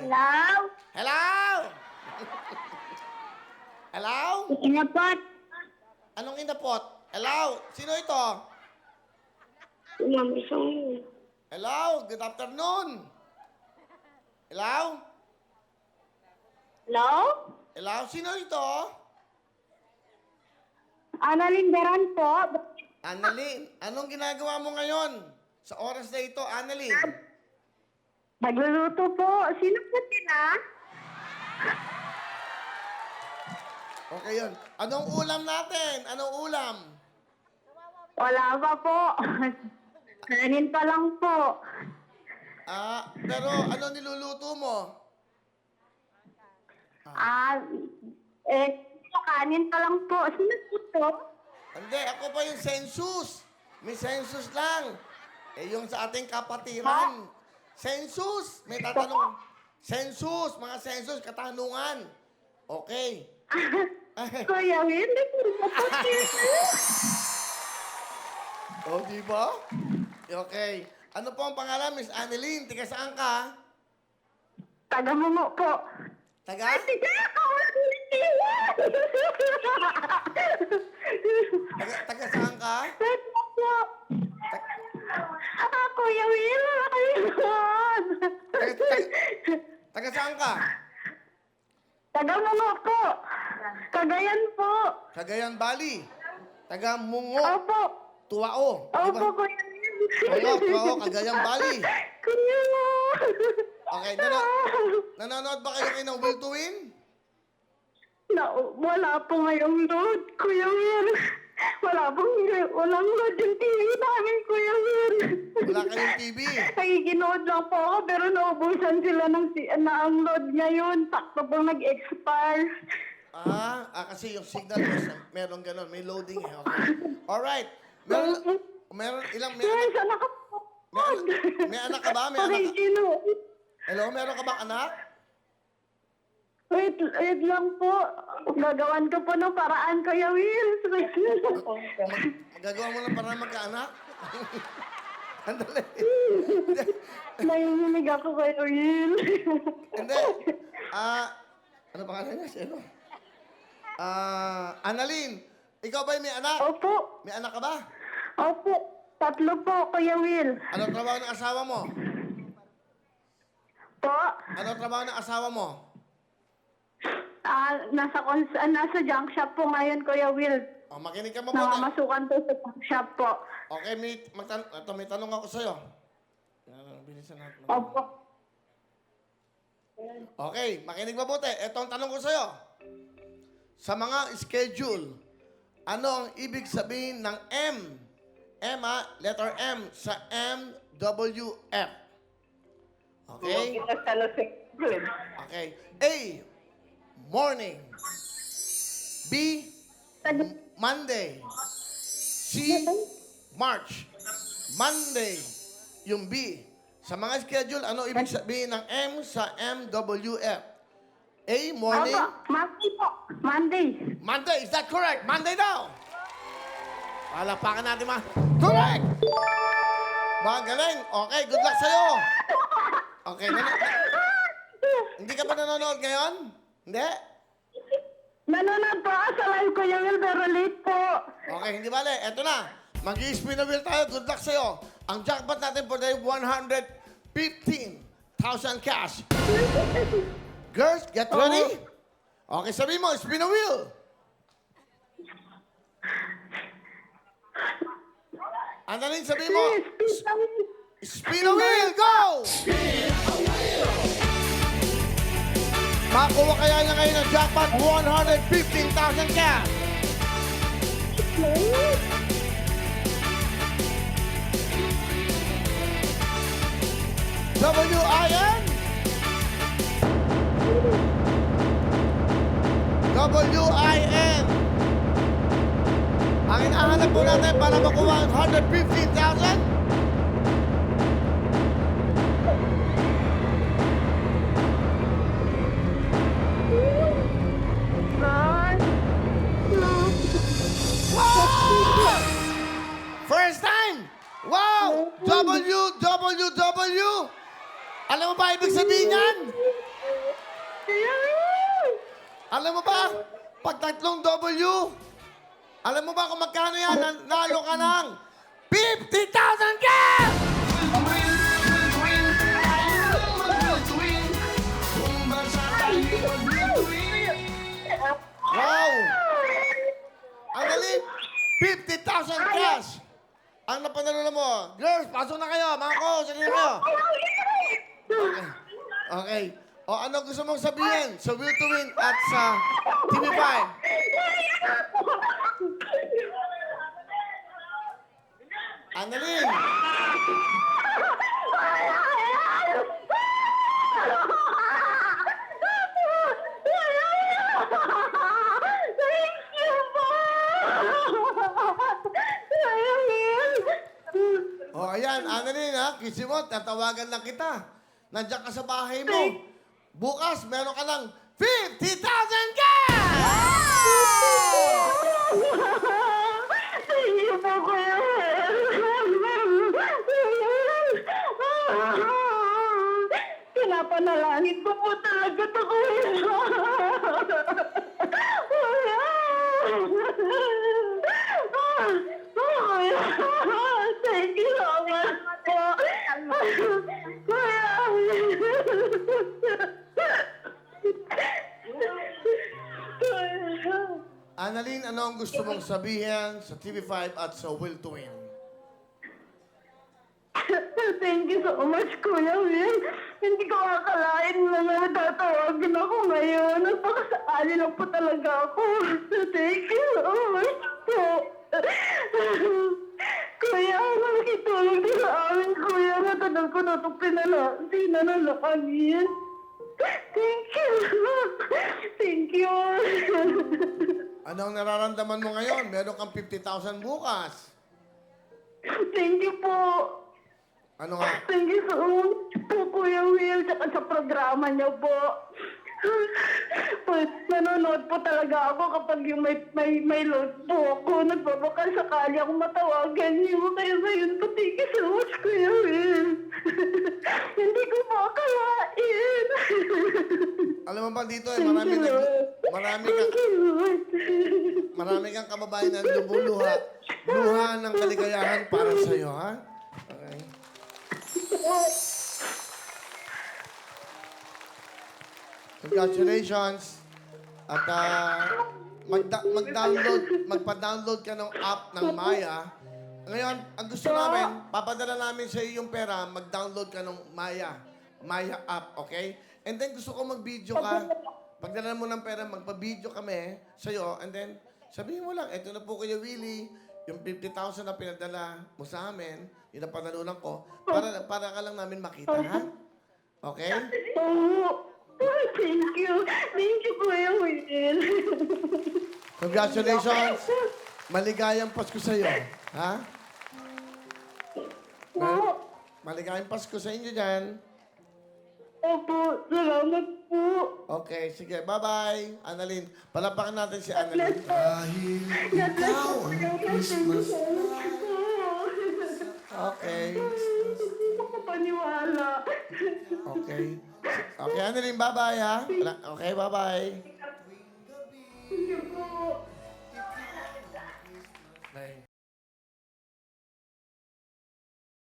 Hello? Hello? Hello? Inapot. Anong inapot? Hello? Sino ito? Si Ma'am Isong. Hello? Good afternoon. Hello? Hello? Hello? Sino ito? Annalyn Beran po. Annalyn, anong ginagawa mo ngayon? Sa oras na ito, Annalyn. Nagluluto po. Sino po sila? Okay yun. Anong ulam natin? Anong ulam? Wala pa po. Kanin pa lang po. Ah, pero ano niluluto mo? Ah, eh, kanin pa lang po. Sino po to? Hindi, ako pa yung census. May census lang. Eh, yung sa ating kapatiran. Census. May tatanong. Census. Mga census. Katanungan. Okay. Will, hindi po po o, Oh, di ba? Okay. Ano po ang pangalan, Miss Annalyn? Tiga saan ka? Taga mo po. Taga? Sige ako! Taga, taga saan ka? saan ka? Taga mo po. Kagayan po. Cagayan Valley. Taga Mungo. Opo. Tuwao. Opo, Kuya Will. Oo, oo, Cagayan Valley. Kuya mo. Okay, nano, nanonood ba kayo kayo ng Will to Win? Na, wala po ngayong load, Kuya Will. Wala pong, walang load yung TV namin, Kuya Will. Wala kayong TV. Nakikinood lang po ako, pero naubusan sila ng na ang load ngayon. Sakto pong nag-expire. Ah, ah, kasi yung signal, mas, meron ganun, may loading eh. Okay. Alright. Meron, meron, ilang, may Yes, anak, ko po. may anak, may anak ka ba? May anak ka? Hello, meron ka bang anak? Wait, wait lang po. Gagawan ko po ng paraan, Kuya Will. Mag, magagawa mo lang para magkaanak? Andali. Nanginginig ako, Kuya Will. Hindi. Ah, ano pangalan niya? Sino? Ah, Annalyn, ikaw ba may anak? Opo. May anak ka ba? Opo. Tatlo po, Kuya Will. Ano trabaho ng asawa mo? Po. Ano trabaho ng asawa mo? Ah, nasa cons ah, nasa junk shop po ngayon, Kuya Will. O, Oh, makinig ka mabuti. Namamasukan po sa junk shop po. Okay, may, magtan ito, may tanong ako sa'yo. Ano, Bilisan natin. Opo. Okay, makinig mabuti. Ito ang tanong ko sa'yo. Sa mga schedule, ano ang ibig sabihin ng M? M, ah, letter M sa MWF. Okay? Okay. A, morning. B, m- Monday. C, March. Monday, yung B. Sa mga schedule, ano ibig sabihin ng M sa MWF? A, morning. Opo. Monday po. Monday. Monday, is that correct? Monday daw. Palapakan natin ma. Correct! Magaling. Okay, good luck sa'yo. Okay, nan- hindi ka ba nanonood ngayon? Hindi? Nanonood po ako sa live, Kuya Will, pero late po. Okay, hindi bale. Eto na. Mag-i-spin na wheel tayo. Good luck sa'yo. Ang jackpot natin for today, 115,000 cash. Girls, get ready? Okay, sabi mo, spin a wheel. Andalin, sabi mo, Please, please, please. spin a wheel, go! Makuha kaya niya ngayon ng jackpot, 115,000 cash. W-I-N? W-I-N. Ang inahanap po natin para makuha ang 115,000? Alam mo ba, pag tatlong W, alam mo ba kung magkano yan? Nalo ka ng 50,000 cash! Wow! Ang galing! 50,000 cash! Ang napanalo na mo. Girls, pasok na kayo. Mga ko, sige na kayo. Okay. Okay. O ano gusto mong sabihin sa Will to Win at sa TV5? Annalyn! Thank you po! O ayan, Annalyn ha, kisi mo, tatawagan lang kita. Nandiyan ka sa bahay mo. Bukas, meron ka ng 50,000 cash! You po, Kuya Pinapanalangin ko po talaga ito, Kuya. Kuya. Thank you so much po. Kuya. Annalyn, ano ang gusto mong sabihin sa TV5 at sa Will to Win? Thank you so much, Kuya Will. Hindi ko akalain na natatawagin ako ngayon. Napakasakali lang po talaga ako. Thank you so much po. Kuya, nakitulong din sa amin, Kuya. Matagal ko na itong pinala, pinanalangin. Thank you. Thank you. Ano ang nararamdaman mo ngayon? Meron kang 50,000 bukas. Thank you po. Ano nga? Thank you so much po, Kuya Will, tsaka sa programa niyo po. Po, nanonood po talaga ako kapag yung may, may, may load po ako. Nagbabaka sakali ako matawagan niyo. Kaya ngayon po, thank you so much, Kuya Will. Hindi ko po akalain. Alam mo ba dito eh, marami, nag. Marami, kang, marami kang kababayan na lumuluha. Luha ng kaligayahan para sa'yo, ha? Okay. Congratulations. At ah, magda- mag-download, magpa-download ka ng app ng Maya. Ngayon, ang gusto namin, papadala namin sa iyo yung pera, mag-download ka ng Maya. Maya app, okay? And then gusto ko mag-video ka. Pagdala mo ng pera, magpa-video kami sa iyo. And then, sabihin mo lang, eto na po kayo, Willie. Yung 50,000 na pinadala mo sa amin, yun ang panalunan ko, para, para ka lang namin makita, ha? Okay? Oh, thank you. Thank you, Kuya Will. Congratulations! Maligayang Pasko sa iyo. Ha? Po. Maligayang Pasko sa inyo dyan. Opo, salamat po. Okay, sige. Bye-bye, Annalyn. Palapakan natin si Annalyn. God bless po. God bless po. Okay. Hindi ko paniwala. Okay. Okay, Annalyn, bye-bye, ha? Wala- Okay, bye-bye.